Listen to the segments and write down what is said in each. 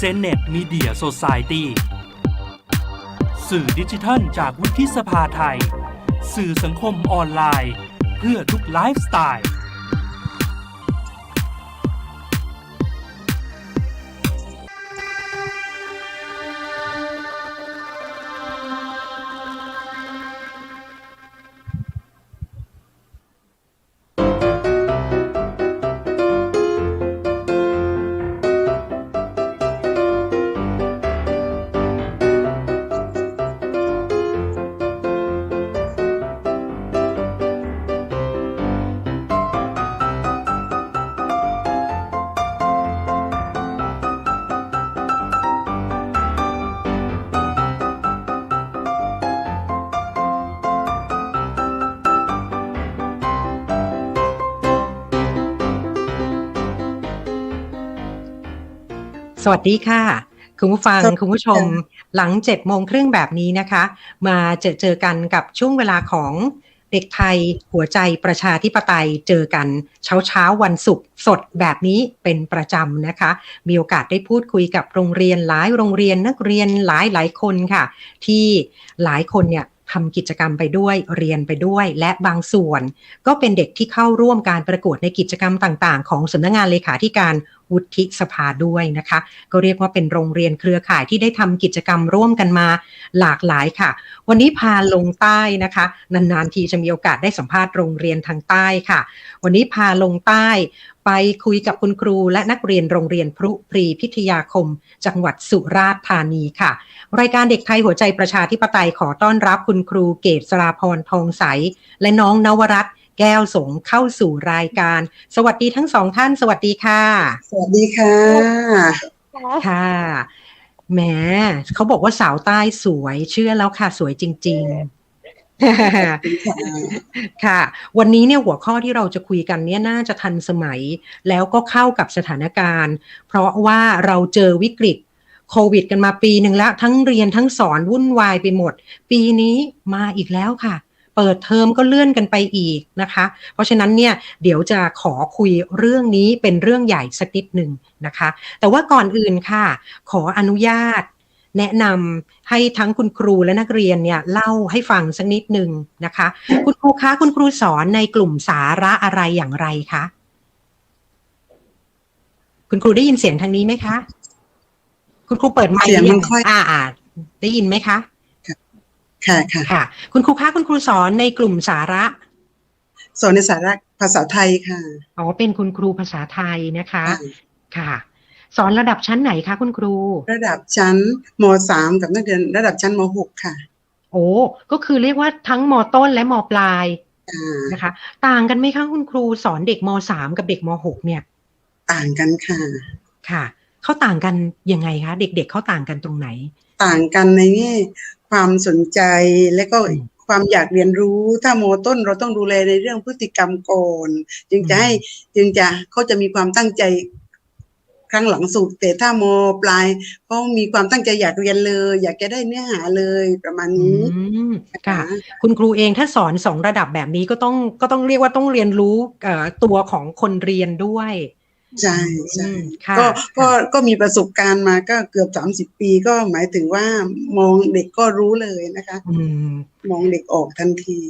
เซนเนตมีเดียโซซายตี้สื่อดิจิทัลจากวุฒิสภาไทย สื่อสังคมออนไลน์ เพื่อทุกไลฟ์สไตล์ วัสดีค่ะ คุณผู้ฟังครับคุณผู้ชม หลังเจ็ดโมงครึ่งแบบนี้นะคะ มาเจอเจอกันกับช่วงเวลาของเด็กไทยหัวใจประชาธิปไตยเจอกันเช้าเช้าๆวันศุกร์สดแบบนี้เป็นประจำนะคะ มีโอกาสได้พูดคุยกับโรงเรียนหลายโรงเรียนนักเรียนหลายหลายคนค่ะ ที่หลายคนเนี่ย ทำกิจกรรมไปด้วยเรียนไปด้วย และบางส่วน ก็เป็นเด็กที่เข้าร่วมการประกวดในกิจกรรมต่างๆ ของสำนักงานเลขาธิการวุฒิสภาด้วยนะคะ ก็เรียกว่าเป็นโรงเรียนเครือข่ายที่ได้ทำกิจกรรมร่วมกันมาหลากหลายค่ะ วันนี้พาลงใต้นะคะ นานๆทีจะมีโอกาสได้สัมภาษณ์โรงเรียนทางใต้ค่ะ วันนี้พาลงใต้ ไปคุยกับคุณครูและนักเรียนโรงเรียนพรุพรีพิทยาคม จังหวัดสุราษฎร์ธานีค่ะ รายการเด็กไทยหัวใจประชาธิปไตยขอต้อนรับคุณครูเกษสราพรทองใส และน้องนวรัตน์แก้วสงเข้าสู่รายการ สวัสดีทั้งสองท่าน สวัสดีค่ะ สวัสดีค่ะ ค่ะแหมเขาบอกว่าสาวใต้สวยเชื่อแล้วค่ะสวยจริง ๆ ค่ะ วันนี้เนี่ยหัวข้อที่เราจะคุยกันเนี่ยน่าจะทันสมัย แล้วก็เข้ากับสถานการณ์ เพราะว่าเราเจอวิกฤตโควิด กันมาปีหนึ่งแล้วทั้งเรียนทั้งสอนวุ่นวายไปหมด ปีนี้มาอีกแล้วค่ะ เปิดเทอมก็เลื่อนกันไปอีกนะคะ เพราะฉะนั้นเนี่ยเดี๋ยวจะขอคุยเรื่องนี้เป็นเรื่องใหญ่สักนิดหนึ่งนะคะ แต่ว่าก่อนอื่นค่ะ ขออนุญาต แนะนำให้ทั้งคุณครูและนักเรียนเนี่ยเล่าให้ฟังสักนิดหนึ่งนะคะ คุณครูคะคุณครูสอนในกลุ่มสาระอะไรอย่างไรคะคุณครูได้ยินเสียงทางนี้ไหมคะ คุณครูเปิดไมค์เสียงมันค่อยอ่าอ่าได้ยินไหมคะ ค่ะค่ะค่ะ คุณครูคะคุณครูสอนในกลุ่มสาระ สอนในสาระภาษาไทยค่ะ อ๋อ เป็นคุณครูภาษาไทยนะคะ ค่ะค่ะ สอนระดับชั้นไหนคะคุณครู ระดับชั้นมสามกับนักเรียนระดับชั้นมหกค่ะ โอ้ก็คือเรียกว่าทั้งมต้นและมปลายอ่านะคะ ต่างกันไหมคะคุณครูสอนเด็กมสามกับเด็กมหกเนี่ย ต่างกันค่ะค่ะเขาต่างกันยังไงคะเด็ก ๆเขาต่างกันตรงไหน ต่างกันในแง่ความสนใจและก็อืมความอยากเรียนรู้ถ้ามต้นเราต้องดูแลในเรื่องพฤติกรรมก่อนจึงจะให้จึงจะเขาจะมีความตั้งใจ ครั้งหลังสุด แต่ถ้ามปลายเขามีความตั้งใจอยากเรียนเลย อยากจะได้เนื้อหาเลยประมาณอืนี้มค่ะคุณครูเองถ้าสอนสองระดับแบบนี้ก็ต้องก็ต้องเรียกว่าต้องเรียนรู้เอ่อตัวของคนเรียนด้วยใช่ใช่อืมค่ะก็ก็ค่ะก็มีประสบการณ์มาก็เกือบสามสิบปีก็หมายถึงว่ามองเด็กก็รู้เลยนะคะอืมมองเด็กออกทันที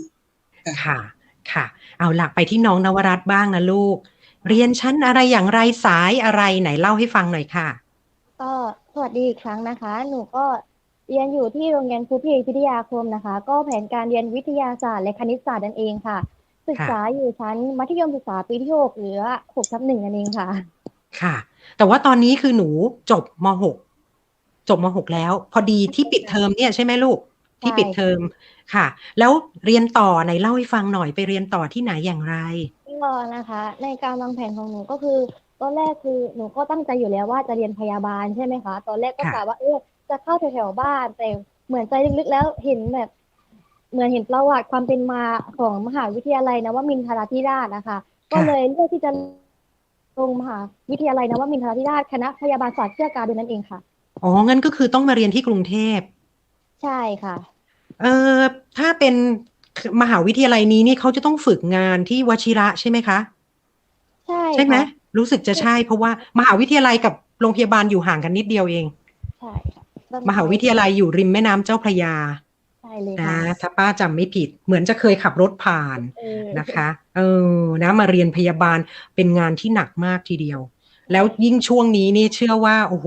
ค่ะ ค่ะ เอาหลักไปที่น้องนวรัตน์บ้างนะลูก เรียนชั้นอะไรอย่างไรสายอะไรไหนเล่าให้ฟังหน่อยค่ะ ก็สวัสดีอีกครั้งนะคะ หนูก็เรียนอยู่ที่โรงเรียนครูพีพิทยาคมนะคะ ก็แผนการเรียนวิทยาศาสตร์และคณิตศาสตร์นั่นเองค่ะ ศึกษาอยู่ชั้นมัธยมศึกษาปีที่หกหรือหกทับหนึ่งนั่นเองค่ะ ค่ะ แต่ว่าตอนนี้คือหนูจบม .6 จบม .6 แล้ว พอดีที่ปิดเทอมเนี่ยใช่ไหมลูก ที่ปิดเทอมค่ะ แล้วเรียนต่อไหนเล่าให้ฟังหน่อยไปเรียนต่อที่ไหนอย่างไร ก็นะคะ ในการวางแผนของหนูก็คือตอนแรกคือหนูก็ตั้งใจอยู่แล้วว่าจะเรียนพยาบาลใช่ไหมคะตอนแรกก็ค่ะ กะว่าเออจะเข้าแถวๆบ้านแต่เหมือนใจลึกๆแล้วเห็นแบบ เหมือนเห็นประวัติความเป็นมาของมหาวิทยาลัยนวมินทราธิราชนะคะ ก็เลยเลือกที่จะลงมหาวิทยาลัยนวมินทราธิราชคณะพยาบาลศาสตร์เชื่อการดูนั่นเองค่ะ อ๋อ งั้นก็คือต้องมาเรียนที่กรุงเทพ ใช่ค่ะ เออถ้าเป็น มหาวิทยาลัยนี้นี่เขาจะต้องฝึกงานที่วชิระใช่ไหมคะ ใช่ใช่ไหมค่ะรู้สึกจะใช่เพราะว่ามหาวิทยาลัยกับโรงพยาบาลอยู่ห่างกันนิดเดียวเอง ใช่ค่ะต้นมหาวิทยาลัยอยู่ริมแม่น้ำเจ้าพระยาใช่เลยนะค่ะถ้าป้าจำไม่ผิด เหมือนจะเคยขับรถผ่านเออนะคะ เออนะมาเรียนพยาบาลเป็นงานที่หนักมากทีเดียว แล้วยิ่งช่วงนี้นี่เชื่อว่าโอ้โห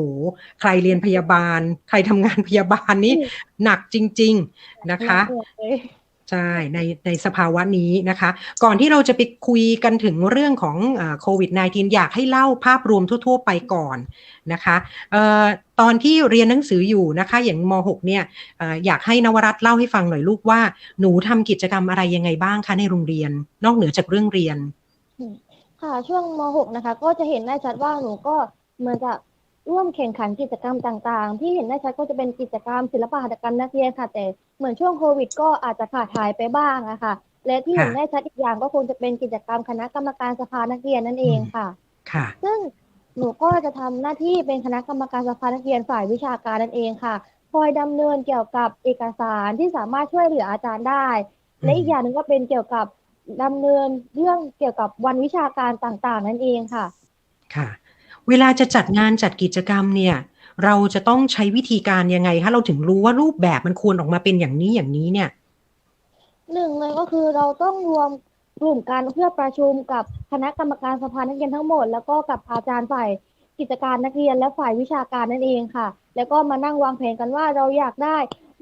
ใครเรียนพยาบาล ใครทำงานพยาบาลนี่หนักจริง ๆนะคะหนักเลย ใช่ในในสภาวะนี้นะคะ ก่อนที่เราจะไปคุยกันถึงเรื่องของโควิด -19 อยากให้เล่าภาพรวมทั่ว ๆ ไปก่อนนะคะออตอนที่เรียนหนังสืออยู่นะคะ อย่างม .6 เนี่ยอออยากให้นวรัตเล่าให้ฟังหน่อยลูกว่า หนูทำกิจกรรมอะไรยังไงบ้างคะในโรงเรียน นอกเหนือจากเรื่องเรียน ค่ะช่วงม .6 นะคะ ก็จะเห็นได้ชัดว่าหนูก็เหมือนจะ ร่วมแข่งขันกิจกรรมต่าง ๆ ที่เห็นได้ชัดก็จะเป็นกิจกรรมศิลปะหัตถกรรมนักเรียนค่ะ แต่เหมือนช่วงโควิด ก็อาจจะขาดหายไปบ้างอะค่ะ และที่ค่ะเห็นได้ชัดอีกอย่างก็คงจะเป็นกิจกรรมคณะกรรมการสภานักเรียนนั่นเองค่ะ ค่ะ ซึ่งหนูก็จะทำหน้าที่เป็นคณะกรรมการสภานักเรียนฝ่ายวิชาการนั่นเองค่ะ คอยดำเนินเกี่ยวกับเอกสารที่สามารถช่วยเหลืออาจารย์ได้อืมและอีกอย่างหนึ่งก็เป็นเกี่ยวกับดำเนินเรื่องเกี่ยวกับวันวิชาการต่างๆ นั่นเองค่ะ ค่ะ เวลาจะจัดงานจัดกิจกรรมเนี่ย เราจะต้องใช้วิธีการยังไงคะเราถึงรู้ว่ารูปแบบมันควรออกมาเป็นอย่างนี้อย่างนี้เนี่ยหนึ่งเลยก็คือเราต้องรวมกลุ่มกันเพื่อประชุมกับคณะกรรมการสภานักเรียนทั้งหมด แล้วก็กับอาจารย์ฝ่ายกิจการนักเรียนและฝ่ายวิชาการนั่นเองค่ะ แล้วก็มานั่งวางแผนกันว่าเราอยากได้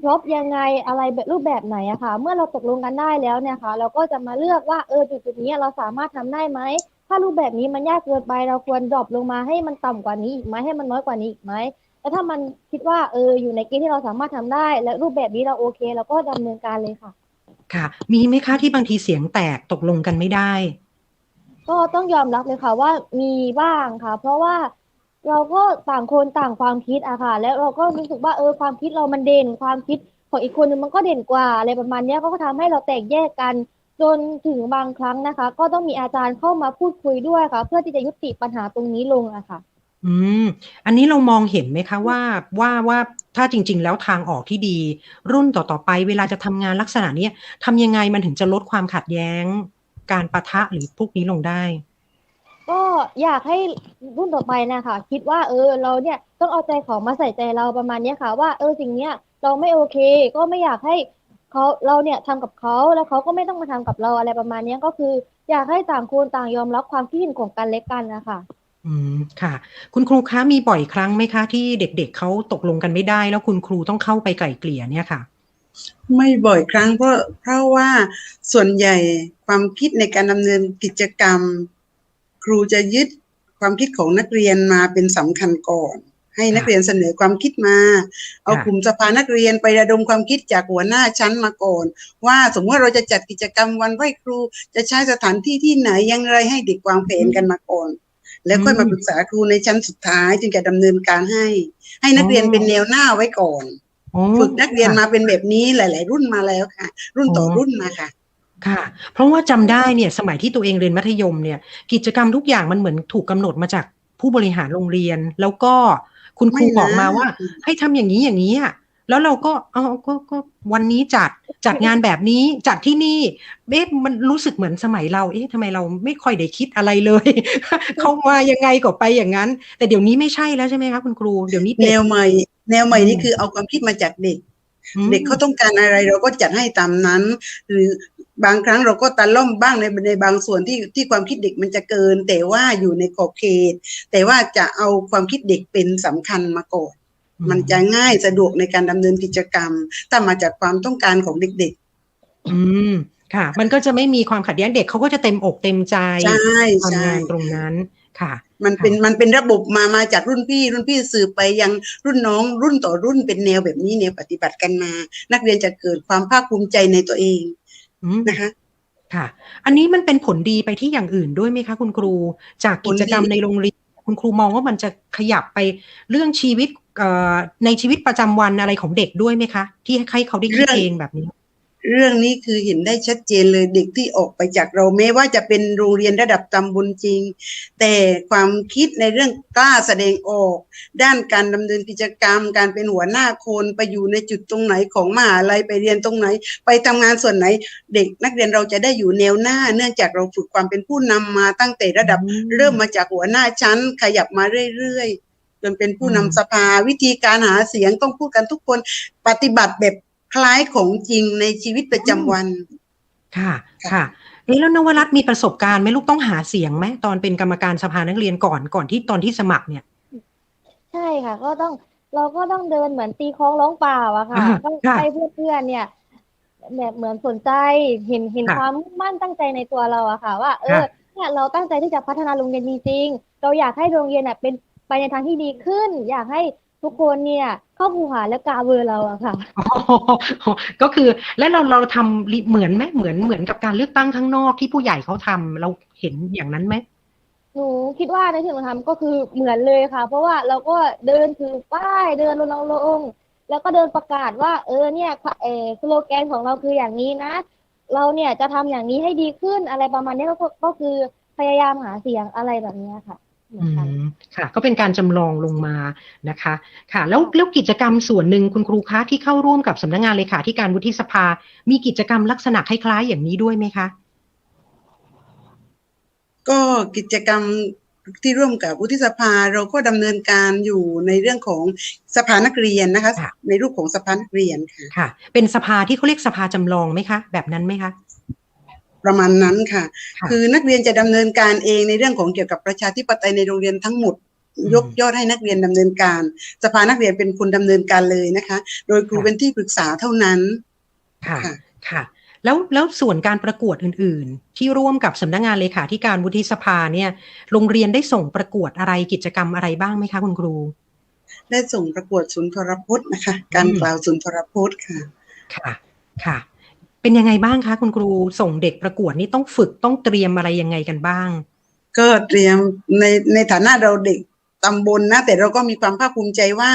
รบยังไงอะไรแบบรูปแบบไหนอะค่ะ เมื่อเราตกลงกันได้แล้วเนี่ยค่ะ เราก็จะมาเลือกว่าเออจุดๆนี้เราสามารถทำได้ไหม ถ้ารูปแบบนี้มันยากเกินไปเราควรดรอปลงมาให้มันต่ำกว่านี้อีกไหมให้มันน้อยกว่านี้อีกไหมแล้วถ้ามันคิดว่าเอออยู่ในเกณฑ์ที่เราสามารถทำได้ และรูปแบบนี้เราโอเคเราก็ดำเนินการเลยค่ะ ค่ะ มีไหมคะที่บางทีเสียงแตกตกลงกันไม่ได้ ก็ต้องยอมรับเลยค่ะว่ามีบ้างค่ะ เพราะว่าเราก็ต่างคนต่างความคิดอะค่ะ แล้วเราก็รู้สึกว่าเออความคิดเรามันเด่นความคิดของอีกคนนึงมันก็เด่นกว่าอะไรประมาณเนี้ยก็ทำให้เราแตกแยกกัน จนถึงบางครั้งนะคะ ก็ต้องมีอาจารย์เข้ามาพูดคุยด้วยค่ะ เพื่อที่จะยุติปัญหาตรงนี้ลงอะค่ะ อืม อันนี้เรามองเห็นไหมคะว่าว่าว่าถ้าจริง ๆ แล้วทางออกที่ดี รุ่นต่อๆไปเวลาจะทำงานลักษณะเนี้ยทำยังไงมันถึงจะลดความขัดแย้ง การปะทะหรือพวกนี้ลงได้ ก็อยากให้รุ่นต่อไปนะคะคิดว่าเออเราเนี่ยต้องเอาใจเขามาใส่ใจเราประมาณเนี้ยค่ะ ว่าเออสิ่งเนี้ยเราไม่โอเค ก็ไม่อยากให้ เขาเราเนี่ยทำกับเขาแล้วเขาก็ไม่ต้องมาทำกับเราอะไรประมาณเนี้ยก็คือ อยากให้ต่างคนต่างยอมรับความคิดเห็นของกันและกันนะคะอืมค่ะ คุณครูคะมีบ่อยครั้งไหมคะ ที่เด็กๆเขาตกลงกันไม่ได้ แล้วคุณครูต้องเข้าไปไกล่เกลี่ยเนี่ยค่ะ ไม่บ่อยครั้งเพราะเพราะว่าส่วนใหญ่ความคิดในการดำเนินกิจกรรม ครูจะยึดความคิดของนักเรียนมาเป็นสำคัญก่อน ให้นักเรียนเสนอความคิดมา เอากลุ่มสภานักเรียนไประดมความคิดจากหัวหน้าชั้นมาก่อน ว่าสมมติว่าเราจะจัดกิจกรรมวันไหว้ครู จะใช้สถานที่ที่ไหนอยังไรให้เด็กวางแผนกันมาก่อน แล้วค่อยมาปรึกษาครูในชั้นสุดท้ายจึงจะดำเนินการให้ ให้นักเรียนเป็นแนวหน้าไว้ก่อนอ๋อฝึกนักเรียนค่ะมาเป็นแบบนี้หลาย ๆ รุ่นมาแล้วค่ะ รุ่นต่อออรุ่นมาค่ะค่ะ เพราะว่าจำได้เนี่ยสมัยที่ตัวเองเรียนมัธยมเนี่ย กิจกรรมทุกอย่างมันเหมือนถูกกำหนดมาจากผู้บริหารโรงเรียน แล้วก็ คุณครูไม่นะบอกมาว่า ให้ทำอย่างนี้อย่างนี้อะแล้วเราก็เออก็ก็วันนี้จัดจัดงานแบบนี้จัดที่นี่เอ๊ะมันรู้สึกเหมือนสมัยเรา เอ๊ะทำไมเราไม่ค่อยได้คิดอะไรเลย เขามายังไงก็ไปอย่างนั้น แต่เดี๋ยวนี้ไม่ใช่แล้วใช่ไหมคะคุณครูเดี๋ยวนี้แนเด็กวใหม่ แนวใหม่อืมนี่คือเอาความคิดมาจากเด็กอืมเด็กเขาต้องการอะไรเราก็จัดให้ตามนั้น หรือ บางครั้งเราก็ตะล่อมบ้างในในบางส่วนที่ที่ความคิดเด็กมันจะเกิน แต่ว่าอยู่ในขอบเขต แต่ว่าจะเอาความคิดเด็กเป็นสำคัญมาก่อนมันจะง่ายสะดวกในการดำเนินกิจกรรมถ้ามาจากความต้องการของเด็กอืมค่ะ มันก็จะไม่มีความขัดแย้งเด็กเขาก็จะเต็มอกเต็มใจๆใช่ทำใช่งานตรงนั้นค่ะ มันเป็นมันเป็นระบบมามาจากรุ่นพี่ รุ่นพี่สืบไปยังรุ่นน้องรุ่นต่อรุ่นเป็นแนวแบบนี้แนวปฏิบัติกันมา นักเรียนจะเกิดความภาคภูมิใจในตัวเองอืม นะคะ ค่ะ อันนี้มันเป็นผลดีไปที่อย่างอื่นด้วยไหมคะ คุณครู จากกิจกรรมผลดีในโรงเรียนคุณครูมองว่ามันจะขยับไปเรื่องชีวิตเอ่อในชีวิตประจำวันอะไรของเด็กด้วยไหมคะ ที่ให้เขาได้คิดเองแบบนี้ เรื่องนี้คือเห็นได้ชัดเจนเลยเด็กที่ออกไปจากเราแม้ว่าจะเป็นโรงเรียนระดับตำบลจริง แต่ความคิดในเรื่องกล้าแสดงออก ด้านการดำเนินกิจกรรม การเป็นหัวหน้าคนไปอยู่ในจุดตรงไหนของมหาลัยไปเรียนตรงไหน ไปทำงานส่วนไหน เด็กนักเรียนเราจะได้อยู่แนวหน้า เนื่องจากเราฝึกความเป็นผู้นำมาตั้งแต่ระดับอืมเริ่มมาจากหัวหน้าชั้น ขยับมาเรื่อยจนเป็นผู้นำอืมสภาวิธีการหาเสียงต้องพูดกันทุกคนปฏิบัติแบบ คล้ายของจริงในชีวิตประจำวัน ค่ะ ค่ะเอ๊ะแล้วนวรัตน์มีประสบการณ์ไหมลูกต้องหาเสียงไหมตอนเป็นกรรมการสภานักเรียนก่อนก่อนที่ตอนที่สมัครเนี่ย ใช่ค่ะ ก็ต้องเราก็ต้องเดินเหมือนตีคล้องร้องเปล่าอะค่ะอ่าต้องค่ะให้เพื่อนๆเนี่ยแบบเหมือนสนใจเห็นเห็นค่ะความมุ่งมั่นตั้งใจในตัวเราอะค่ะ ว่า เออค่ะเนี่ยเราตั้งใจที่จะพัฒนาโรงเรียนจริงๆเราอยากให้โรงเรียนน่ะเป็นไปในทางที่ดีขึ้น อยากให้ ทุกคนเนี่ย เข้าภูหาและกาเบอร์เราอะค่ะอ๋อก็คือแล้วเราเราทำลิเหมือนไหมเหมือนเหมือนกับการเลือกตั้งข้างนอกที่ผู้ใหญ่เขาทำเราเห็นอย่างนั้นไหมหนูคิดว่าในที่หนูทำก็คือเหมือนเลยค่ะ เพราะว่าเราก็เดินถือป้ายเดินรณรงค์แล้วก็เดินประกาศว่า เออเนี่ยเออสโลแกนของเราคืออย่างนี้นะ เราเนี่ยจะทำอย่างนี้ให้ดีขึ้นอะไรประมาณนี้ก็ก็ก็คือพยายามหาเสียงอะไรแบบเนี้ยค่ะเหมือือ นกันมค่ะ ก็เป็นการจำลองลงมานะคะ ค่ะ แล้วแล้วกิจกรรมส่วนหนึ่งคุณครูคะที่เข้าร่วมกับสำนักงานเลขาธิการวุฒิสภา มีกิจกรรมลักษณะคล้ายๆ อย่างนี้ด้วยไหมคะ ก็กิจกรรมที่ร่วมกับวุฒิสภาเราก็ดำเนินการอยู่ในเรื่องของสภานักเรียนนะคะค่ะในรูปของสภานักเรียนค่ะค่ะ เป็นสภาที่เขาเรียกสภาจำลองไหมคะ แบบนั้นไหมคะ ประมาณนั้นค่ะค่ะ คือนักเรียนจะดำเนินการเองในเรื่องของเกี่ยวกับประชาธิปไตยในโรงเรียนทั้งหมดอืมยกยอดให้นักเรียนดำเนินการ สภานักเรียนเป็นคนดำเนินการเลยนะคะ โดยครูค่ะเป็นที่ปรึกษาเท่านั้นค่ะค่ะค่ะ แล้วแล้วส่วนการประกวดอื่น ๆ ที่ร่วมกับสำนักงานเลขาธิการวุฒิสภาเนี่ยโรงเรียนได้ส่งประกวดอะไรกิจกรรมอะไรบ้างไหมคะคุณครู ได้ส่งประกวดศูนย์ทรพจน์นะคะ การอืมกล่าวศูนย์ทรพจน์ค่ะ ค่ะค่ะ เป็นยังไงบ้างคะคุณครูส่งเด็กประกวดนี่ต้องฝึกต้องเตรียมอะไรยังไงกันบ้าง ก็เตรียมในในฐานะเราเด็กตำบลนะแต่เราก็มีความภาคภูมิใจว่า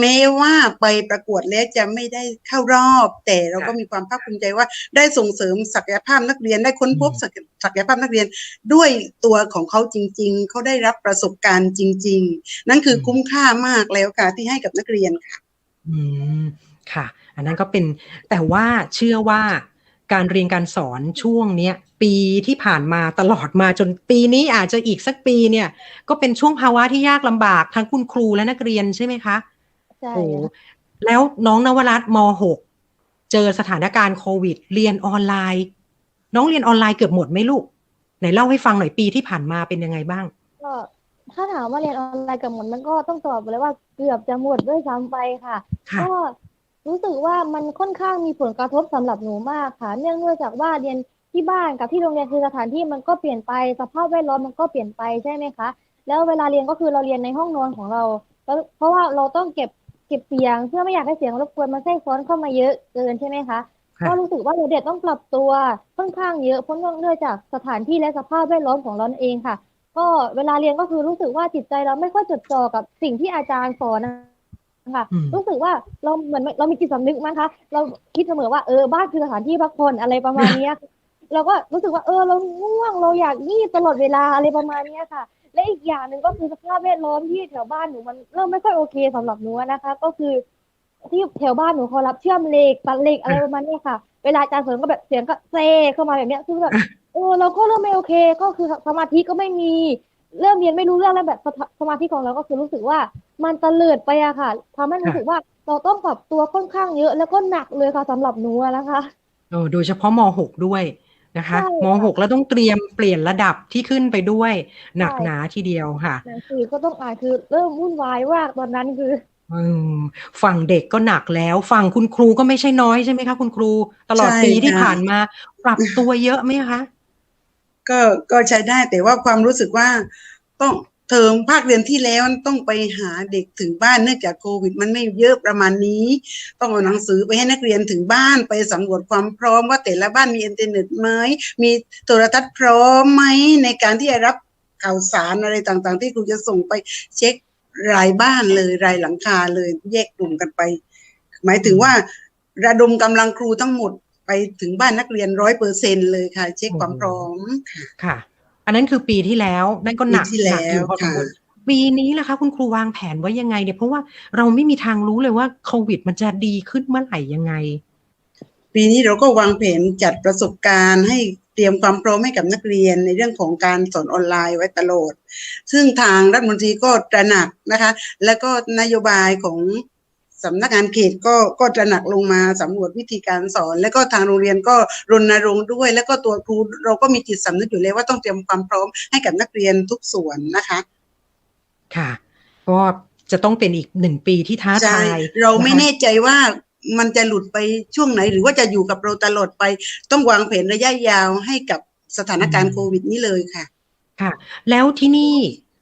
แม้ว่าไปประกวดแล้วจะไม่ได้เข้ารอบ แต่เราก็มีความภาคภูมิใจว่า ได้ส่งเสริมศักยภาพนักเรียนได้ค้นพบอืมศักยศักยภาพนักเรียน ด้วยตัวของเขาจริง ๆ เขาได้รับประสบการณ์จริง ๆ นั่นคือคุ้มค่ามากแล้วค่ะที่ให้กับนักเรียนค่ะ อืมค่ะ อันนั้นก็เป็นแต่ว่าเชื่อว่าการเรียนการสอนช่วงเนี้ยปีที่ผ่านมาตลอดมาจนปีนี้อาจจะอีกสักปีเนี่ยก็เป็นช่วงภาวะที่ยากลำบากทั้งคุณครูและนักเรียนใช่ไหมคะใช่โอ้ค่ะแล้วน้องนวรัตน์ม .6 เจอสถานการณ์โควิด เรียนออนไลน์ น้องเรียนออนไลน์เกือบหมดไหมลูกไหนเล่าให้ฟังหน่อยปีที่ผ่านมาเป็นยังไงบ้างก็ถ้าถามว่าเรียนออนไลน์กับหมดมันก็ต้องตอบไปเลยว่าเกือบจะหมดด้วยซ้ำไปค่ะค่ะก็ รู้สึกว่ามันค่อนข้างมีผลกระทบสำหรับหนูมากค่ะ เนื่องด้วยจากว่าเรียนที่บ้านกับที่โรงเรียนคือสถานที่มันก็เปลี่ยนไปสภาพแวดล้อมมันก็เปลี่ยนไปใช่ไหมคะ แล้วเวลาเรียนก็คือเราเรียนในห้องนอนของเราแล้วเพราะว่าเราต้องเก็บเก็บเสียง เพื่อไม่อยากให้เสียงรบกวนมันแทรกซ้อนเข้ามาเยอะเกินใช่ไหมคะค่ะก็รู้สึกว่าเราเด็กต้องปรับตัวค่อนข้างเยอะเพราะเนื่องจากสถานที่และสภาพแวดล้อมของเรานั่นเองค่ะ ก็เวลาเรียนก็คือรู้สึกว่าจิตใจเราไม่ค่อยจดจ่อกับสิ่งที่อาจารย์สอนนะ คะอืมรู้สึกว่าเราเหมือนเรามีจิตสำนึกมั้งคะ เราคิดเสมอว่าเออบ้านคือสถานที่พักผ่อนอะไรประมาณเนี้ยเราก็รู้สึกว่าเออเราง่วงเราอยากงีบตลอดเวลาอะไรประมาณเนี้ยค่ะ และอีกอย่างหนึ่งก็คือสภาพแวดล้อมที่แถวบ้านหนูมันเริ่มไม่ค่อยโอเคสำหรับหนูนะคะ ก็คือที่แถวบ้านหนูเขารับเชื่อมเหล็กตัดเหล็กอะไรประมาณเนี้ยค่ะ เวลาอาจารย์สอนก็แบบเสียงก็เซเข้ามาแบบเนี้ยคือแบบเออเราก็เริ่มไม่โอเค ก็คือสมาธิก็ไม่มี เริ่มเรียนไม่รู้เรื่องแล้วแบบสมาสมาธิของเราก็คือรู้สึกว่า มันเตลิดไปอะค่ะทำให้รู้สึกว่าเราต้องปรับตัวค่อนข้างเยอะ แล้วก็หนักเลยค่ะสำหรับหนูอะนะคะเออโดยเฉพาะม .6 ด้วยนะคะใช่มค่ะ .6 แล้วต้องเตรียมเปลี่ยนระดับที่ขึ้นไปด้วยหนักใช่หนาทีเดียวค่ะหนังสือก็ต้องอ่านคือเริ่มวุ่นวายมากตอนนั้นคืออืมฝั่งเด็กก็หนักแล้วฝั่งคุณครูก็ไม่ใช่น้อยใช่ไหมคะคุณครู ตลอดใช่ปีที่ค่ะผ่านมา ปรับตัวเยอะไหมคะ ก็ก็ใช้ได้แต่ว่าความรู้สึกว่าต้องเทอมภาคเรียนที่แล้วต้องไปหาเด็กถึงบ้านเนื่องจากโควิด มันไม่เยอะประมาณนี้ ต้องเอาหนังสือไปให้นักเรียนถึงบ้านไปสำรวจความพร้อมว่าแต่ละบ้านมีอินเทอร์เน็ตไหมมีโทรทัศน์พร้อมไหมในการที่จะรับข่าวสารอะไรต่างๆ ที่ครูจะส่งไปเช็ครายบ้านเลยรายหลังคาเลยแยกกลุ่มกันไป หมายถึงว่าระดมกำลังครูทั้งหมด ไปถึงบ้านนักเรียนร้อยเปอร์เซ็นเลยค่ะ เช็คความพร้อมค่ะ อันนั้นคือปีที่แล้วนั่นก็หนักปีที่แล้วหนักอยู่พอสมควรค่ะปีนี้ล่ะคะ คุณครูวางแผนไว้ยังไงเนี่ยเพราะว่าเราไม่มีทางรู้เลยว่าโควิดมันจะดีขึ้นเมื่อไหร่ยังไง ปีนี้เราก็วางแผนจัดประสบการณ์ให้เตรียมความพร้อมให้กับนักเรียนในเรื่องของการสอนออนไลน์ไว้ตลอด ซึ่งทางรัฐมนตรีก็ตระหนักนะคะ แล้วก็นโยบายของ สำนักงานเขตก็ก็ตระหนักลงมาสำรวจวิธีการสอน แล้วก็ทางโรงเรียนก็รณรงค์ด้วย แล้วก็ตัวครูเราก็มีจิตสำนึกอยู่แล้วว่าต้องเตรียมความพร้อมให้กับนักเรียนทุกส่วนนะคะ ค่ะก็จะต้องเป็นอีกหนึ่งปีที่ท้าใช่ทายเราไม่นะคะแน่ใจว่ามันจะหลุดไปช่วงไหน หรือว่าจะอยู่กับเราตลอดไป ต้องวางแผนระยะยาวให้กับสถานการณ์โควิดนี้เลยค่ะ ค่ะ แล้วที่นี่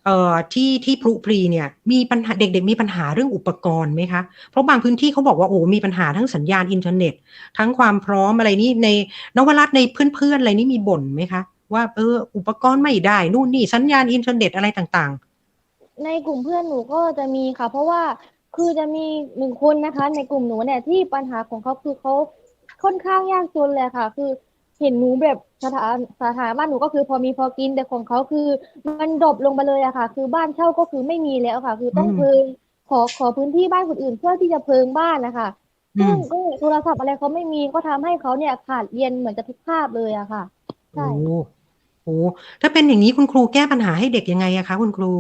เอ่อที่ที่พลุพรีเนี่ยมีปัญหาเด็กๆมีปัญหาเรื่องอุปกรณ์ไหมคะ เพราะบางพื้นที่เขาบอกว่าโอ้มีปัญหาทั้งสัญญาณอินเทอร์เน็ต ทั้งความพร้อมอะไรนี่ในนวรัตในเพื่อนๆอะไรนี่มีบ่นไหมคะ ว่าเอออุปกรณ์ไม่ได้นู่นนี่สัญญาณอินเทอร์เน็ตอะไรต่างๆ ในกลุ่มเพื่อนหนูก็จะมีค่ะ เพราะว่าคือจะมีหนึ่งคนนะคะ ในกลุ่มหนูเนี่ยที่ปัญหาของเขาคือเขาค่อนข้างยากจนเลยค่ะ คือเห็นหนูแบบ สถานสถานบ้านหนูก็คือพอมีพอกินแต่ของเขาคือ มันดรอปลงไปเลยอะค่ะ คือบ้านเช่าก็คือไม่มีแล้วค่ะ คือต้องอืมเพิงขอขอพื้นที่บ้านคนอื่นเพื่อที่จะเพิงบ้านนะคะอืซึ่งมก็โทรศัพท์อะไรเขาไม่มีก็ทำให้เขาเนี่ยขาดเรียนเหมือนจะทุกคาบเลยอะค่ะๆใช่โอ้โหถ้าเป็นอย่างนี้คุณครูแก้ปัญหาให้เด็กยังไงอะคะคุณครู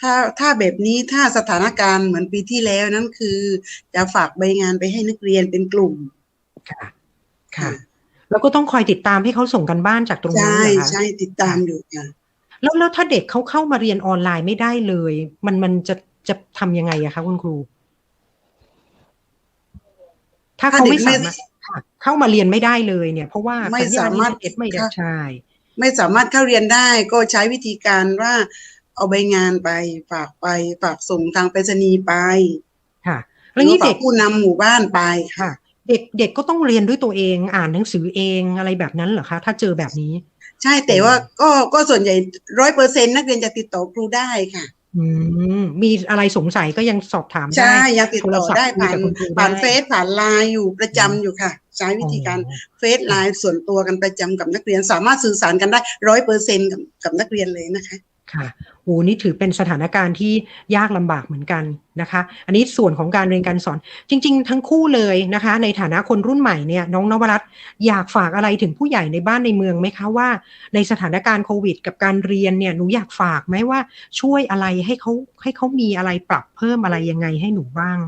ถ้าถ้าแบบนี้ถ้าสถานการณ์เหมือนปีที่แล้วนั้นคือ จะฝากใบงานไปให้นักเรียนเป็นกลุ่ม ค่ะ ค่ะ แล้วก็ต้องคอยติดตามให้เขาส่งกันบ้านจากตรงนั้นใช่เหรอคะใช่ติดตามอยู่ค่ะแล้วแล้วถ้าเด็กเขาเข้ามาเรียนออนไลน์ไม่ได้เลย มันมันจะจะทำยังไงอะคะคุณครู ถ้าเขาไม่ถ้าเด็กสาไม่มารถค่ะเข้ามาเรียนไม่ได้เลยเนี่ย เพราะว่าไม่สัญญณสามารถอินเทอร์เน็ตไม่ได้ค่ะใช่ไม่สามารถเข้าเรียนได้ก็ใช้วิธีการว่า เอาใบงานไปฝากไปฝากส่งทางไปรษณีย์ไป ค่ะ แล้วนี่หรือเด็ฝากผู้นำหมู่บ้านไปค่ะค่ะ เด็กเด็กก็ต้องเรียนด้วยตัวเองอ่านหนังสือเองอะไรแบบนั้นเหรอคะ ถ้าเจอแบบนี้ ใช่แต่ว่าก็ก็ส่วนใหญ่ร้อยเปอร์เซ็นนักเรียนจะติดต่อครูได้ค่ะอืมมีอะไรสงสัยก็ยังสอบถามได้ใช่ยังติดต่อโทรศัพท์ได้คุยผ่านกับคุณครูผ่านได้เฟซผ่านไลน์อยู่ประจำอยู่ค่ะ ใช้วิธีการอ๋อเฟซไลน์ส่วนตัวกันประจำกับนักเรียนสามารถสื่อสารกันได้ร้อยเปอร์เซ็นกับกับนักเรียนเลยนะคะ ค่ะโอ้นี่ถือเป็นสถานการณ์ที่ยากลำบากเหมือนกันนะคะ อันนี้ส่วนของการเรียนการสอนจริง ๆ ทั้งคู่เลยนะคะ ในฐานะคนรุ่นใหม่เนี่ยน้องนวรัตอยากฝากอะไรถึงผู้ใหญ่ในบ้านในเมืองไหมคะว่า ในสถานการณ์โควิด กับการเรียนเนี่ยหนูอยากฝากไหมว่า ช่วยอะไรให้เขาให้เขามีอะไรปรับเพิ่มอะไรยังไงให้หนูบ้าง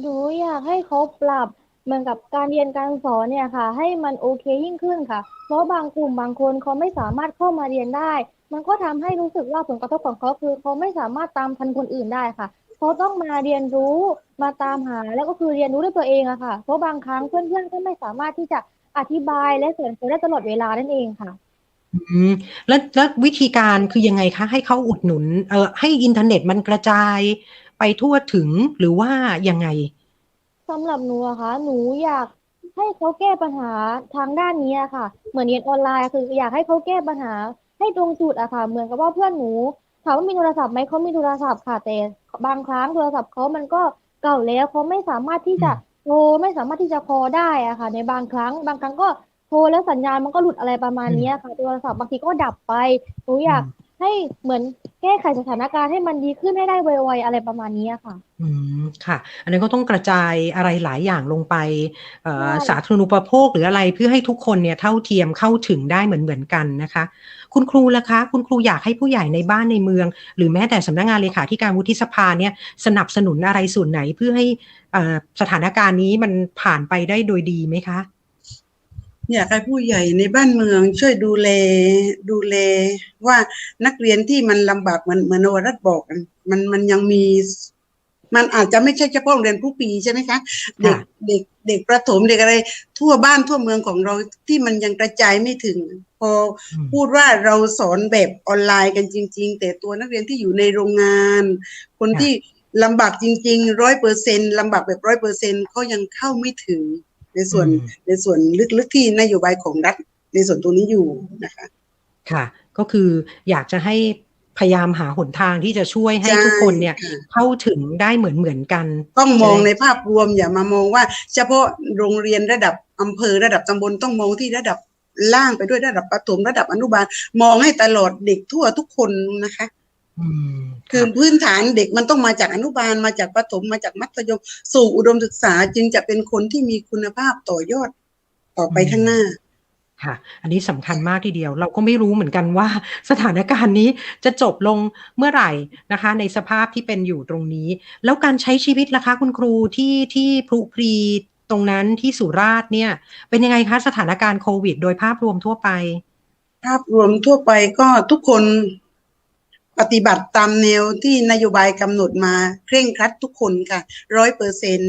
หนูอยากให้เขาปรับเหมือนกับการเรียนการสอนเนี่ยค่ะ ให้มันโอเคยิ่งขึ้นค่ะ เพราะบางกลุ่มบางคนเขาไม่สามารถเข้ามาเรียนได้ มันก็ทำให้รู้สึกว่าผลกระทบของเขาคือเขาไม่สามารถตามทันคนอื่นได้ค่ะเขาต้องมาเรียนรู้มาตามหาแล้วก็คือเรียนรู้ด้วยตัวเองอะค่ะ เพราะบางครั้งเพื่อนๆก็ไม่สามารถที่จะอธิบายและสอนเขาได้ตลอดเวลานั่นเองค่ะอืมแล้วแล้ววิธีการคือยังไงคะ ให้เขาอุดหนุนเอ่อให้อินเทอร์เน็ตมันกระจายไปทั่วถึงหรือว่ายังไงสำหรับหนูอะคะหนูอยากให้เขาแก้ปัญหาทางด้านนี้อะค่ะ เหมือนเรียนออนไลน์คืออยากให้เขาแก้ปัญหา ให้ตรงจุดอะค่ะเหมือนกับว่าเพื่อนหนูถามว่ามีโทรศัพท์ไหมเขามีโทรศัพท์ค่ะแต่บางครั้งโทรศัพท์เขามันก็เก่าแล้วเขาไม่สามารถที่จะโทรไม่สามารถที่จะคอลได้อะค่ะ ในบางครั้ง บางครั้งก็โทรแล้วสัญญาณมันก็หลุดอะไรประมาณเนี้ยค่ะโทรศัพท์บางทีก็ดับไปหนูอยากให้เหมือนแก้ไขสถานการณ์ให้มันดีขึ้นให้ได้ไวๆอะไรประมาณเนี้ยค่ะ อืมค่ะ อันนี้นก็ต้องกระจายอะไรหลายอย่างลงไปเอ่อใช่สาธารณูปโภคหรืออะไรเพื่อให้ทุกคนเนี่ยเท่าเทียมเข้าถึงได้เหมือนเหมือนกันนะคะ คุณครูล่ะคะ คุณครูอยากให้ผู้ใหญ่ในบ้านในเมือง หรือแม้แต่สำนักงานเลขาธิการวุฒิสภาเนี่ยสนับสนุนอะไรส่วนไหนเพื่อให้อ่อสถานการณ์นี้มันผ่านไปได้โดยดีไหมคะ อยากให้ผู้ใหญ่ในบ้านเมืองช่วยดูแลดูแลว่านักเรียนที่มันลำบากเหมือนเหมือนวรัตบอกมันมันยังมี มันอาจจะไม่ใช่เฉพาะโรงเรียนผู้ปีใช่ไหมคะเด็กค่ะเด็กเด็กประถมเด็กอะไร ทั่วบ้านทั่วเมืองของเราที่มันยังกระจายไม่ถึง พออืมพูดว่าเราสอนแบบออนไลน์กันจริง ๆ แต่ตัวนักเรียนที่อยู่ในโรงงาน คนค่ะที่ลำบากจริงๆร้อยเปอร์เซ็นลำบากแบบร้อยเปอร์เซ็นเขายังเข้าไม่ถึง ในส่วนอืมในส่วนลึกๆที่นโยบายของรัฐในส่วนตรงนี้อยู่นะคะ ค่ะ ก็คืออยากจะให้ พยายามหาหนทางที่จะช่วยให้ใช่ทุกคนเนี่ยค่ะเข้าถึงได้เหมือนเหมือนกัน ต้องมองใช่ในภาพรวมอย่ามามองว่า เฉพาะโรงเรียนระดับอำเภอระดับตำบลต้องมองที่ระดับล่างไปด้วยระดับประถมระดับอนุบาล มองให้ตลอดเด็กทั่วทุกคนนะคะอืมคือพื้นฐานเด็กมันต้องมาจากอนุบาลมาจากประถมมาจากมัธยม สู่อุดมศึกษาจึงจะเป็นคนที่มีคุณภาพต่อยอดต่อไปข้างหน้า ค่ะ อันนี้สำคัญมากทีเดียว เราก็ไม่รู้เหมือนกันว่าสถานการณ์นี้จะจบลงเมื่อไหร่นะคะ ในสภาพที่เป็นอยู่ตรงนี้ แล้วการใช้ชีวิตล่ะคะ คุณครูที่ที่พลุพรีตรงนั้นที่สุราษฎร์เนี่ย เป็นยังไงคะสถานการณ์โควิด โดยภาพรวมทั่วไป ภาพรวมทั่วไปก็ทุกคน ปฏิบัติตามแนวที่นโยบายกำหนดมาเคร่งครัดทุกคนค่ะร้อยเปอร์เซ็น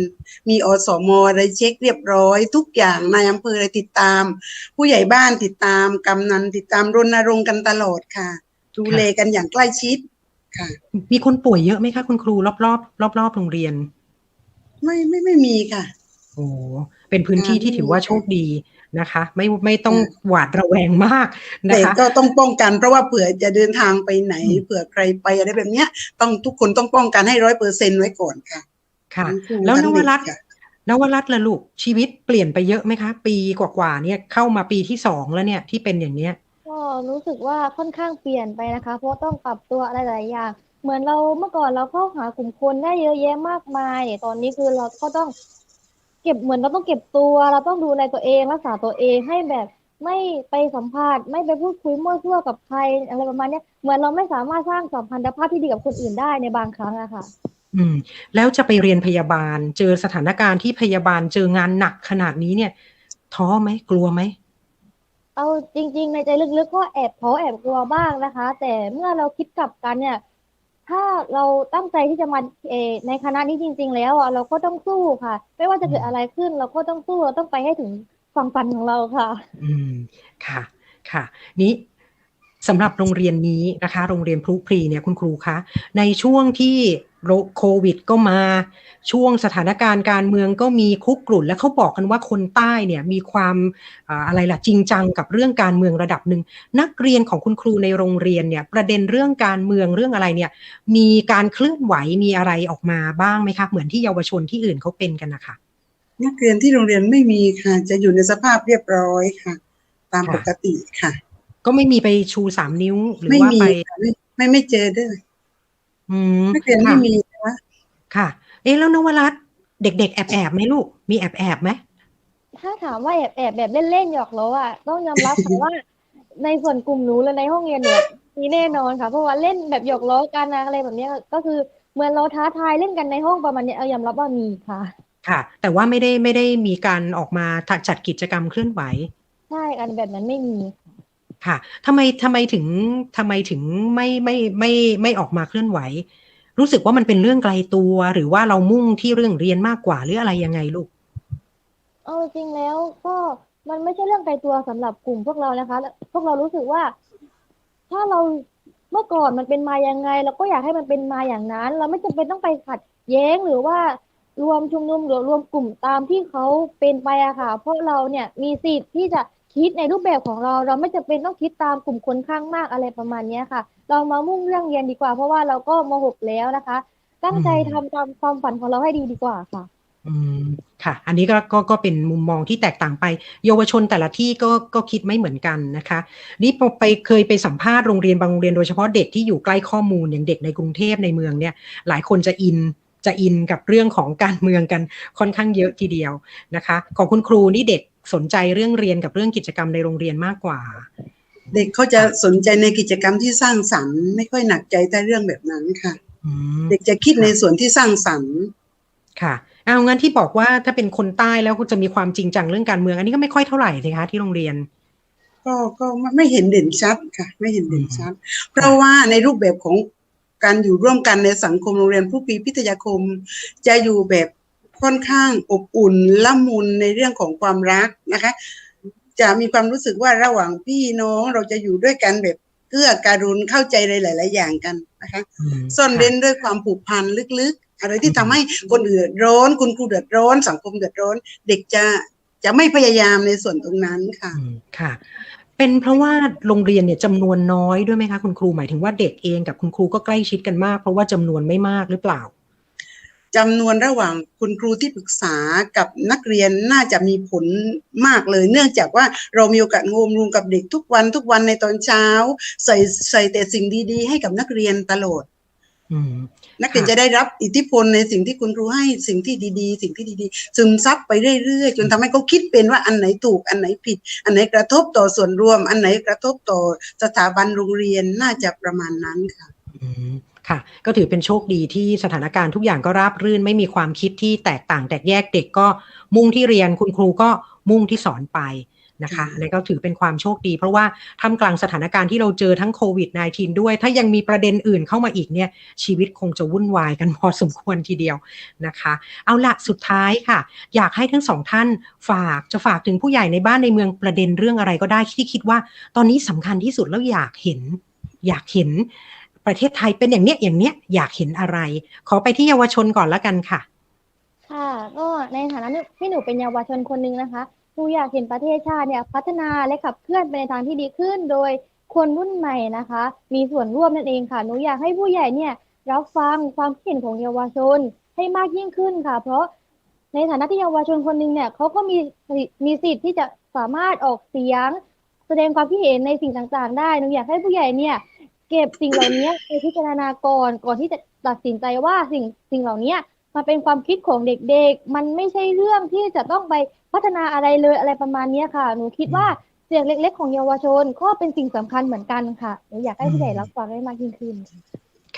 มีอสมอะไรเช็คเรียบร้อย ทุกอย่างนายอำเภออะไรติดตาม ผู้ใหญ่บ้านติดตามกำนันติดตามรณรงค์กันตลอดค่ะ ดูแลกันอย่างใกล้ชิดค่ะ มีคนป่วยเยอะไหมคะคุณครูรอบรอบรอบรอบๆโรงเรียน ไม่ไม่ไม่มีค่ะ โอ้ เป็นพื้นที่ที่ถือว่าโชคดีนะคะ ไม่ไม่ต้องค่ะหวาดระแวงมากนะแต่คะก็ต้องป้องกันเพราะว่าเผื่อจะเดินทางไปไหนอืมเผื่อใครไปอะไรแบบเนี้ย ต้องทุกคนต้องป้องกันให้ร้อยเปอร์เซ็นไว้ก่อนค่ะ ค่ะทั้งครูแล้วนทั้งวเด็กรัตน์ค่ะนวรัตน์ละลูกชีวิตเปลี่ยนไปเยอะไหมคะ ปีกว่าๆเนี่ยเข้ามาปีที่สองแล้วเนี่ยที่เป็นอย่างเนี้ยก็รู้สึกว่าค่อนข้างเปลี่ยนไปนะคะ เพราะต้องปรับตัวอะไรหลายอย่างเหมือนเราเมื่อก่อนเราเข้าหากลุ่มคนได้เยอะแยะมากมาย ตอนนี้คือเราก็ต้อง เก็บเหมือนเราต้องเก็บตัวเราต้องดูแลตัวเองรักษาตัวเองให้แบบไม่ไปสัมภาษณ์ไม่ไปพูดคุยมั่วซั่วกับใครอะไรประมาณเนี้ยเหมือนเราไม่สามารถสร้างสัมพันธภาพที่ดีกับคนอื่นได้ในบางครั้งอะค่ะ อืม แล้วจะไปเรียนพยาบาล เจอสถานการณ์ที่พยาบาลเจองานหนักขนาดนี้เนี่ย ท้อไหมกลัวไหมเอาจริง ๆ ในใจลึกๆก็แอบท้อแอบกลัวบ้างนะคะ แต่เมื่อเราคิดกลับกันเนี่ย ถ้าเราตั้งใจที่จะมาเอในคณะนี้จริง ๆ แล้วอะเราก็ต้องสู้ค่ะ ไม่ว่าจะเกิดอะไรขึ้น เราก็ต้องสู้เราต้องไปให้ถึงฝั่งฝันของเราค่ะ อืมค่ะค่ะ นี้สำหรับโรงเรียนนี้นะคะ โรงเรียนพลุพรีเนี่ยคุณครูคะในช่วงที่ โรโควิดก็มาช่วงสถานการณ์การเมืองก็มีคุกกรุ่น และเขาบอกกันว่าคนใต้เนี่ยมีความอ่าอะไรล่ะจริงจังกับเรื่องการเมืองระดับหนึ่งนักเรียนของคุณครูในโรงเรียนเนี่ยประเด็นเรื่องการเมืองเรื่องอะไรเนี่ยมีการเคลื่อนไหวมีอะไรออกมาบ้างไหมคะเหมือนที่เยาวชนที่อื่นเขาเป็นกันนะคะนักเรียนที่โรงเรียนไม่มีค่ะ จะอยู่ในสภาพเรียบร้อยค่ะ ตามค่ะปกติค่ะ ก็ไม่มีไปชูสามนิ้วหรือไม่ว่ามีไปค่ะไม่ไม่ไม่เจอด้วยอืม นักเรียนไม่ค่ะมีนะคะค่ะ เอ๊ะแล้วนวรัตน์เด็ก ๆ แอบแอบๆไหมลูก มีแอบแอบๆไหมถ้าถามว่าแอบแอบแบบเล่นๆหยอกล้ออะต้องยอมรับค่ะว่า ในส่วนกลุ่มหนูและในห้องเรียนเนี่ยมีแน่นอนค่ะ เพราะว่าเล่นแบบหยอกล้อกันนะอะไรแบบเนี้ยก็คือเหมือนเราท้าทายเล่นกันในห้องประมาณเนี้ยเอายอมรับว่ามีค่ะ ค่ะ แต่ว่าไม่ได้ไม่ได้มีการออกมาจัดกิจกรรมเคลื่อนไหวใช่กันแบบนั้นไม่มี ค่ะทำไมทำไมถึงทำไมถึงไม่ไม่ไม่ไม่ออกมาเคลื่อนไหว รู้สึกว่ามันเป็นเรื่องไกลตัว หรือว่าเรามุ่งที่เรื่องเรียนมากกว่าหรืออะไรยังไงลูกเอาจริงแล้วก็มันไม่ใช่เรื่องไกลตัวสำหรับกลุ่มพวกเรานะคะ พวกเรารู้สึกว่า ถ้าเราเมื่อก่อนมันเป็นมาอยังไง เราก็อยากให้มันเป็นมาอย่างนั้น เราไม่จำเป็นต้องไปขัดแย้งหรือว่ารวมชุมนุมหรือรวมกลุ่มตามที่เขาเป็นไปอะค่ะเพราะเราเนี่ยมีสิทธิ์ที่จะ คิดในรูปแบบของเราเราไม่จำเป็นต้องคิดตามกลุ่มคนข้างมากอะไรประมาณเนี้ยค่ะ เรามามุ่งเรื่องเรียนดีกว่า เพราะว่าเราก็มหกแล้วนะคะ ตั้งใจอืมทำตามความฝันของเราให้ดีดีกว่าค่ะ อืมค่ะ อันนี้ก็ก็ก็เป็นมุมมองที่แตกต่างไป เยาวชนแต่ละที่ก็ก็คิดไม่เหมือนกันนะคะนี่พอไปเคยไปสัมภาษณ์โรงเรียนบางโรงเรียนโดยเฉพาะเด็กที่อยู่ใกล้ข้อมูลอย่างเด็กในกรุงเทพในเมืองเนี่ย หลายคนจะอินจะอินกับเรื่องของการเมืองกันค่อนข้างเยอะทีเดียวนะคะ ของคุณครูนี่เด็ก สนใจเรื่องเรียนกับเรื่องกิจกรรมในโรงเรียนมากกว่า เด็กเขาจะสนใจในกิจกรรมที่สร้างสรรค์ไม่ค่อยหนักใจแต่เรื่องแบบนั้นค่ะอืมเด็กจะคิดในส่วนที่สร้างสรรค์ค่ะเอางั้นที่บอกว่าถ้าเป็นคนใต้แล้วก็จะมีความจริงจังเรื่องการเมือง อันนี้ก็ไม่ค่อยเท่าไหร่สิคะที่โรงเรียน ก็ก็ไม่ไม่เห็นเด่นชัดค่ะ ไม่เห็นเด่นชัด เพราะว่าในรูปแบบของการอยู่ร่วมกันในสังคมโรงเรียนผู้ปีพิทยาคม จะอยู่แบบ ค่อนข้างอบอุ่นละมุนในเรื่องของความรักนะคะ จะมีความรู้สึกว่าระหว่างพี่น้องเราจะอยู่ด้วยกันแบบเกื้อการุณเข้าใจในหลาย ๆ อย่างกันนะคะอืมซ่อนเร้นด้วยความผูกพันลึกๆ อะไรที่ทำให้คนอื่นเดือดร้อน คุณครูเดือดร้อน สังคมเดือดร้อน เด็กจะจะไม่พยายามในส่วนตรงนั้นค่ะอืมค่ะ เป็นเพราะว่าโรงเรียนเนี่ยจำนวนน้อยด้วยไหมคะคุณครูหมายถึงว่าเด็กเองกับคุณครูก็ใกล้ชิดกันมาก เพราะว่าจำนวนไม่มากหรือเปล่า จำนวนระหว่างคุณครูที่ปรึกษากับนักเรียนน่าจะมีผลมากเลย เนื่องจากว่าเรามีโอกาสงมรวมกับเด็กทุกวันทุกวันในตอนเช้า ใส่ใส่แต่สิ่งดีๆ ให้กับนักเรียนตลอดอืมนักเรียนค่ะจะได้รับอิทธิพลในสิ่งที่คุณครูให้สิ่งที่ดีๆ สิ่งที่ดีๆ ซึมซับไปเรื่อยๆ จนทำให้เขาคิดเป็นว่าอันไหนถูกอันไหนผิด อันไหนกระทบต่อส่วนรวม อันไหนกระทบต่อสถาบันโรงเรียนน่าจะประมาณนั้นค่ะอืม ค่ะ ก็ถือเป็นโชคดีที่สถานการณ์ทุกอย่างก็ราบรื่น ไม่มีความคิดที่แตกต่างแตกแยกเด็กก็มุ่งที่เรียนคุณครูก็มุ่งที่สอนไปนะคะอืมอันนี้ก็ถือเป็นความโชคดี เพราะว่าท่ามกลางสถานการณ์ที่เราเจอทั้งโควิด -19 ด้วย ถ้ายังมีประเด็นอื่นเข้ามาอีกเนี่ยชีวิตคงจะวุ่นวายกันพอสมควรทีเดียวนะคะ เอาละสุดท้ายค่ะ อยากให้ทั้งสองท่านฝากจะฝากถึงผู้ใหญ่ในบ้านในเมืองประเด็นเรื่องอะไรก็ได้ที่คิดว่า ตอนนี้สำคัญที่สุดแล้วอยากเห็น อยากเห็น ประเทศไทยเป็นอย่างเนี้ยอย่างเนี้ยอยากเห็นอะไร ขอไปที่เยาวชนก่อนละกันค่ะ ค่ะ ก็ในฐานะที่หนูเป็นเยาวชนคนหนึ่งนะคะหนูอยากเห็นประเทศชาติเนี่ยพัฒนาและขับเคลื่อนไปในทางที่ดีขึ้น โดยคนรุ่นใหม่นะคะ มีส่วนร่วมนั่นเองค่ะหนูอยากให้ผู้ใหญ่เนี่ยรับฟังความคิดเห็นของเยาวชนให้มากยิ่งขึ้นค่ะ เพราะในฐานะที่เยาวชนคนหนึ่งเนี่ยเขาก็มีมีสิทธิ์ที่จะสามารถออกเสียง แสดงความคิดเห็นในสิ่งต่างๆ ได้หนูอยากให้ผู้ใหญ่เนี่ย เก็บสิ่งเหล่านี้ไปพิจารณาก่อนก่อนที่จะตัดสินใจว่าสิ่งสิ่งเหล่านี้มาเป็นความคิดของเด็กๆ มันไม่ใช่เรื่องที่จะต้องไปพัฒนาอะไรเลยอะไรประมาณเนี้ยค่ะ หนูคิดว่าเสียงเล็ก ๆ ของเยาวชนก็เป็นสิ่งสำคัญเหมือนกันค่ะหนูอยากให้ผู้ใหญ่รับฟังได้มากยิ่งขึ้น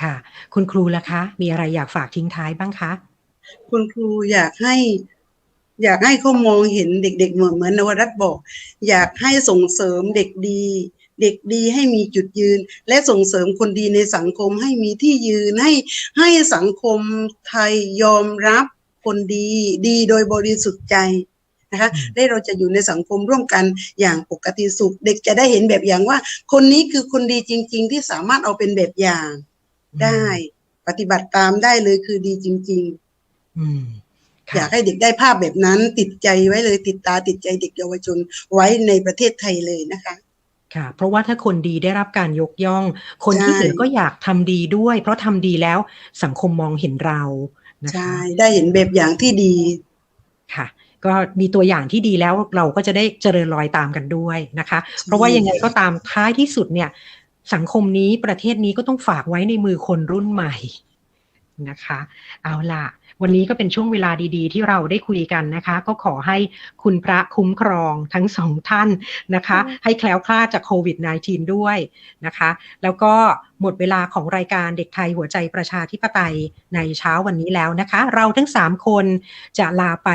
ค่ะ คุณครูล่ะคะ มีอะไรอยากฝากทิ้งท้ายบ้างคะ คุณครูอยากให้ อยากให้เขามองเห็นเด็ก ๆ เหมือนเหมือนนวรัตน์บอก อยากให้ส่งเสริมเด็กดี เด็กดีให้มีจุดยืน และส่งเสริมคนดีในสังคมให้มีที่ยืนให้ให้สังคมไทยยอมรับคนดีดีโดยบริสุทธิ์ใจนะคะอืมได้เราจะอยู่ในสังคมร่วมกันอย่างปกติสุข เด็กจะได้เห็นแบบอย่างว่า คนนี้คือคนดีจริง ๆ ที่สามารถเอาเป็นแบบอย่างได้ปฏิบัติตามได้เลยคือดีจริง ๆอืมค่ะอยากให้เด็กได้ภาพแบบนั้น ติดใจไว้เลยติดตาติดใจเด็กเยาวชนไว้ในประเทศไทยเลยนะคะ ค่ะ เพราะว่าถ้าคนดีได้รับการยกย่อง คนที่ใช่เหลือก็อยากทำดีด้วย เพราะทำดีแล้วสังคมมองเห็นเรานะใช่คะได้เห็นแบบอย่างที่ดีค่ะก็มีตัวอย่างที่ดีแล้วเราก็จะได้เจริญรอยตามกันด้วยนะคะ เพราะว่ายังไงก็ตามท้ายที่สุดเนี่ย สังคมนี้ประเทศนี้ก็ต้องฝากไว้ในมือคนรุ่นใหม่นะคะ เอาล่ะ วันนี้ก็เป็นช่วงเวลาดีๆ ที่เราได้คุยกันนะคะ ก็ขอให้คุณพระคุ้มครองทั้งสองท่านนะคะอืมให้แคล้วคลาดจากโควิด -19 ด้วยนะคะ แล้วก็ หมดเวลาของรายการเด็กไทยหัวใจประชาธิปไตยในเช้าวันนี้แล้วนะคะ เราทั้ง 3 คนจะลาไป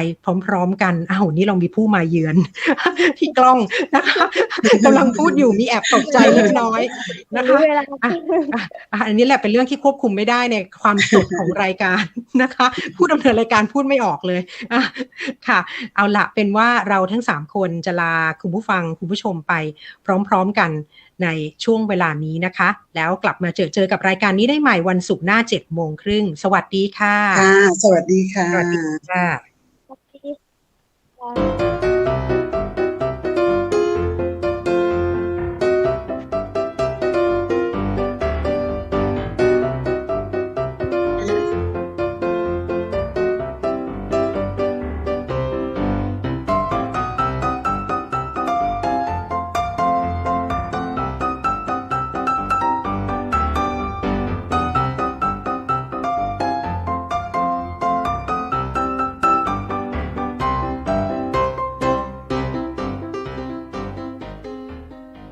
พร้อมๆกันอ้าวนี่เรามีผู้มาเยือน ที่กล้องนะคะกำลังพูดอยู่มีแอบตกใจเล็กน้อยนะคะเวลาอะอะอะอันนี้แหละเป็นเรื่องที่ควบคุมไม่ได้ในความสดของรายการนะคะผู้ดำเนินรายการพูดไม่ออกเลยอะค่ะ เอาละเป็นว่าเราทั้งสามคนจะลาคุณผู้ฟังคุณผู้ชมไปพร้อม ๆกัน ในช่วงเวลานี้นะคะ แล้วกลับมาเจอเจอกับรายการนี้ได้ใหม่วันศุกร์หน้าเจ็ดโมงครึ่งสวัสดีค่ะ ค่ะ สวัสดีค่ะ สวัสดีค่ะโอเค